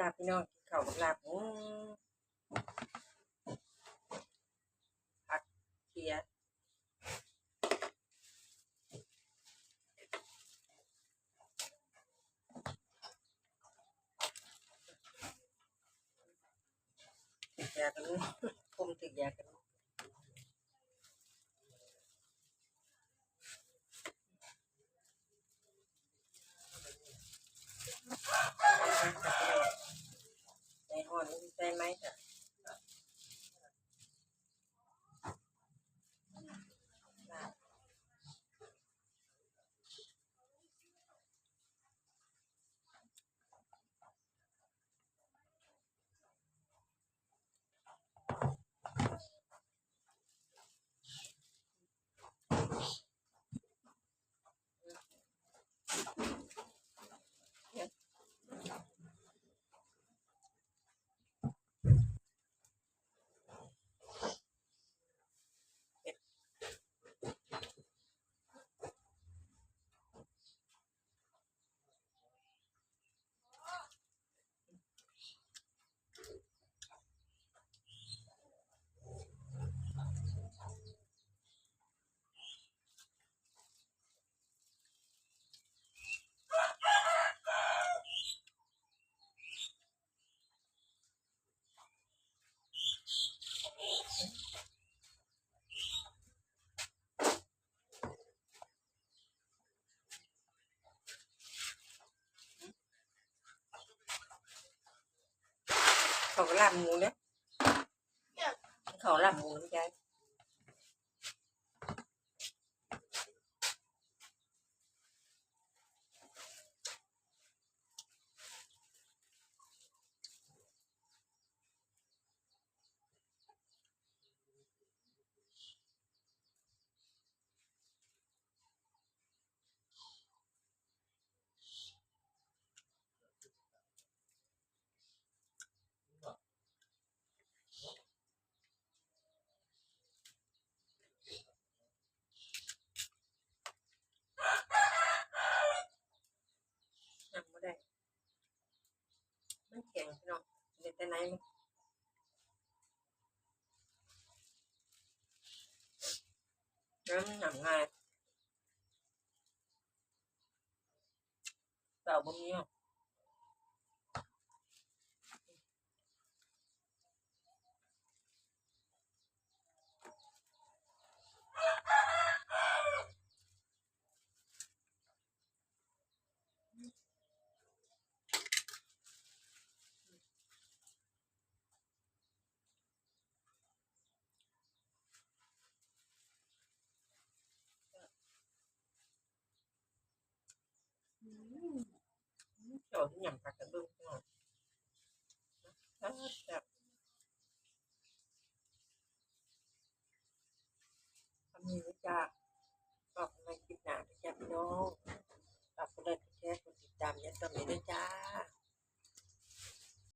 จ้าพี่น้องกินข้าวกับลาบหมูผักเขียดติดยากันลูกคุมติดยากัน ลูกในห่อนนี่ใช่ไหมจ้ะลาบ เขาก็ลาบหมูเนี่ยเขาลาบหมูนะจ๊ะ ยังไม่ได้ มันแข็งพี่น้อง เด็ดแต่ไหนมันน้ำหนักง่ายเต่าบ่มีอะอืมเจ้าที่หยังกักกันเบิ่งพี่น้องแซ่บทำนี้จ้าก็ในคลิปหน้านะจ้าพี่น้องฝากกดไลค์กดแชร์กดติดตามยันต่อไปด้วยจ้า